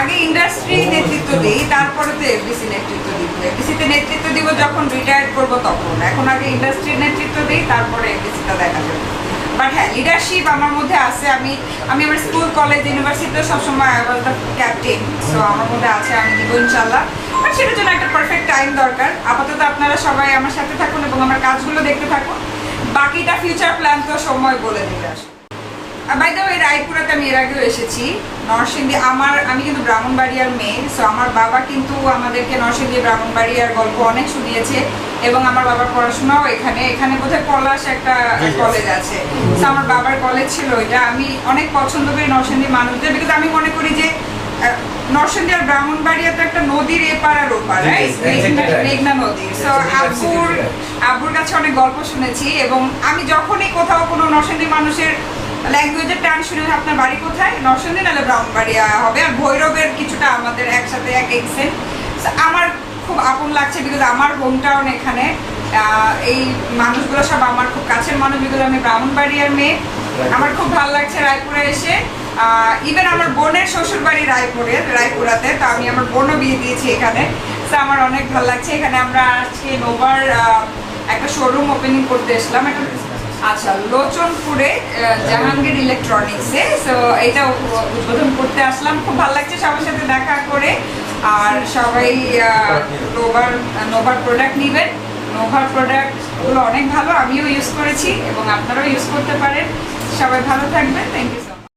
আগে ইন্ডাস্ট্রি নেতৃত্ব দিই, তারপরে তো এফডিসি নেতৃত্ব দিব। এফডিসিতে নেতৃত্ব দিব যখন রিটায়ার করব তখন। এখন আগে ইন্ডাস্ট্রির নেতৃত্ব দিই, তারপরে এফডিসিটা দেখা যাবে। বাট হ্যাঁ লিডারশিপ আমার মধ্যে আছে। আমি আমি আমার স্কুল কলেজ ইউনিভার্সিটিতে সবসময় আই ওয়াজ ক্যাপ্টেন সো আমার মধ্যে আছে, আমি দিব ইনশাল্লাহ বাট সেটার জন্য একটা পারফেক্ট টাইম দরকার। আপাতত আপনারা সবাই আমার সাথে থাকুন এবং আমার কাজগুলো দেখতে থাকুন। বাকিটা ফিউচার প্ল্যান তো সময় বলে দিতে আসলে বাই দ্য ওয়ে রায়পুরাতে আমি এর আগেও এসেছি নরসিংদী। আমার আমি কিন্তু ব্রাহ্মণবাড়িয়ার মেয়ে সো আমার বাবা কিন্তু আমাদেরকে নরসিংদী ব্রাহ্মণবাড়িয়ার গল্প অনেক শুনিয়েছে এবং আমার বাবার পড়াশোনাও এখানে। এখানে বোধহয় পলাশ একটা. কলেজ আছে। তো আমার বাবার কলেজ ছিল এটা আমি অনেক পছন্দ করি নরসিংদী মানুষদের বিকজ আমি মনে করি যে নরসিংদী আর ব্রাহ্মণবাড়িয়া তো একটা নদীর এপার আর ওপার মেঘনা নদী। সো আব্বুর আব্বুর কাছে অনেক গল্প শুনেছি এবং আমি যখনই কোথাও কোনো নরসিংদী মানুষের ল্যাঙ্গুয়েজের টান শুনে আপনার বাড়ি কোথায়? নরসিংদী নাহলে ব্রাহ্মণবাড়িয়া হবে। আর ভৈরবের কিছুটা আমাদের একসাথে এক এক্সেন্ট আমার খুব আপন লাগছে বিকজ আমার হোম টাউন এখানে এই মানুষগুলো সব আমার খুব কাছের মানুষ বিকজ আমি ব্রাহ্মণবাড়িয়ার মেয়ে। আমার খুব ভালো লাগছে রায়পুরে এসে। ইভেন আমার বোনের শ্বশুর বাড়ি রায়পুরে রায়পুরাতে। তো আমি আমার বোনও বিয়ে দিয়েছি এখানে। তো আমার অনেক ভালো লাগছে। এখানে আমরা আজকে নোভার একটা শোরুম ওপেনিং করতে এসলাম একটা আচ্ছা লোচনপুরে জাহাঙ্গীর ইলেকট্রনিক্সে। তো এটা উদ্বোধন করতে আসলাম। খুব ভালো লাগছে সবার সাথে দেখা করে। আর সবাই নোভার নোভার প্রোডাক্ট নেবেন। নোভার প্রোডাক্টগুলো অনেক ভালো, আমিও ইউজ করেছি এবং আপনারাও ইউজ করতে পারেন। সবাই ভালো থাকবেন। Thank you